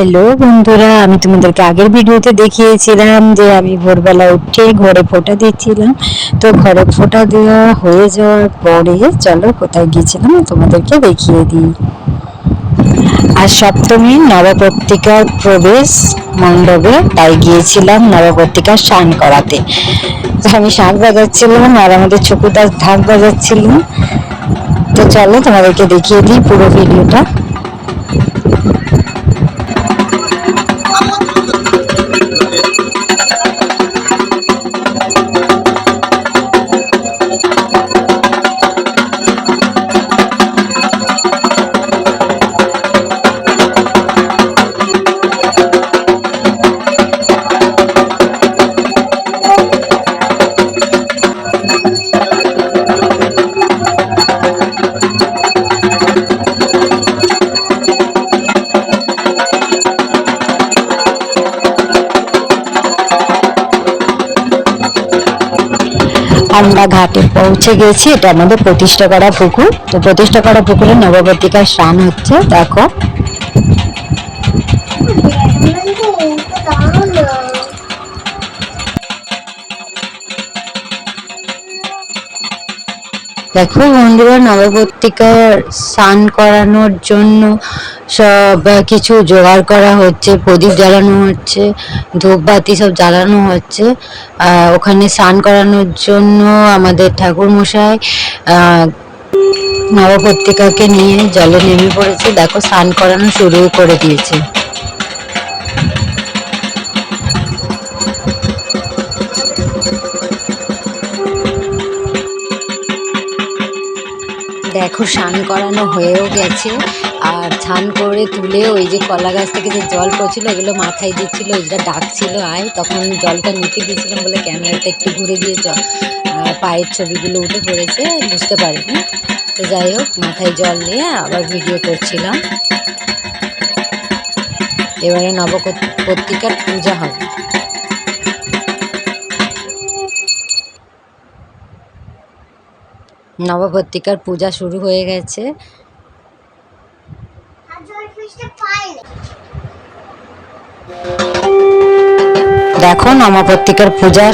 Hello বন্ধুরা, আমি তোমাদেরকে আগের ভিডিওতে দেখিয়েছিলাম যে আমি ভোরবেলা উঠে ঘরে ফোঁটা দিচ্ছিলাম। তো ঘরে ফোঁটা দেওয়া হয়ে যাওয়ার পরে চলো কোথায় গিয়েছিলাম তোমাদেরকে দেখিয়ে দিই। আর সপ্তমী নবপত্রিকার প্রবেশ মণ্ডপে তাই গিয়েছিলাম নবপত্রিকার স্নান করাতে। তো আমি শাঁখ বাজাচ্ছিলাম আর আমাদের চকুদার ঢাক বাজাচ্ছিলাম তো চলো তোমাদেরকে দেখিয়ে দিই পুরো ভিডিওটা। আমরা ঘাটে পৌঁছে গেছি। এটা আমাদের প্রতিষ্ঠা করা পুকুর। তো প্রতিষ্ঠা করা পুকুরে নবাবতিকার স্নান হচ্ছে। দেখো দেখো বন্ধুরা নবপত্রিকার স্নান করানোর জন্য সব কিছু জোগাড় করা হচ্ছে, প্রদীপ জ্বালানো হচ্ছে, ধূপবাতি সব জ্বালানো হচ্ছে। ওখানে স্নান করানোর জন্য আমাদের ঠাকুর মশাই নবপত্রিকাকে নিয়ে জলে নেমে পড়েছে। দেখো, স্নান করানো শুরু করে দিয়েছে। দেখো, স্নান করানো হয়েও গেছে। আর স্নান করে তুলে ওই যে কলা গাছ থেকে যে জল পড়ছিল, এগুলো মাথায় দিচ্ছিল ওইটা ডাকছিল আয়, তখন জলটা নিতে গিয়েছিলাম বলে ক্যামেরাটা একটু ঘুরে দিয়ে জল পায়ের ছবিগুলো উঠে পড়েছে, বুঝতে পারিনি। তো যাই হোক, মাথায় জল নিয়ে আবার ভিডিও করছিলাম। এবারে নবপত্রিকার পূজা হবে। নবপত্রিকার পূজা শুরু হয়ে গেছে। দেখো নবপত্রিকার পূজা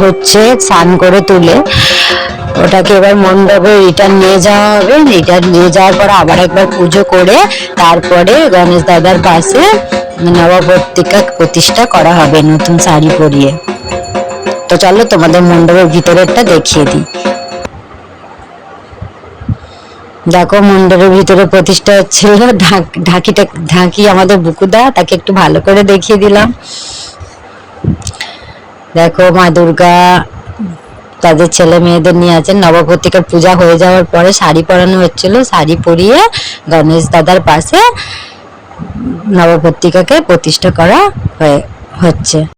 হচ্ছে স্নান করে তুলে। ওটাকে এবার মণ্ডপে রিটার্ন নিয়ে যাওয়া হবে। রিটার্ন নিয়ে যাওয়ার পর আবার একবার পুজো করে তারপরে গণেশ দাদার পাশে নবপত্রিকা প্রতিষ্ঠা করা হবে নতুন শাড়ি পরিয়ে। তো চলো তোমাদের মণ্ডপের ভিতরেরটা দেখিয়ে দিই। দেখো মণ্ডপের ভিতরে প্রতিষ্ঠা হচ্ছিল ঢাক, ঢাকিটা, ঢাকি আমাদের বুকুদা, তাকে একটু ভালো করে দেখিয়ে দিলাম। দেখো, মা দুর্গা তাদের ছেলে মেয়েদের নিয়ে আছেন। নবপত্রিকার পূজা হয়ে যাওয়ার পরে শাড়ি পরানো হচ্ছিল। শাড়ি পরিয়ে গণেশ দাদার পাশে নবপত্রিকাকে প্রতিষ্ঠা করা হয়ে, হচ্ছে।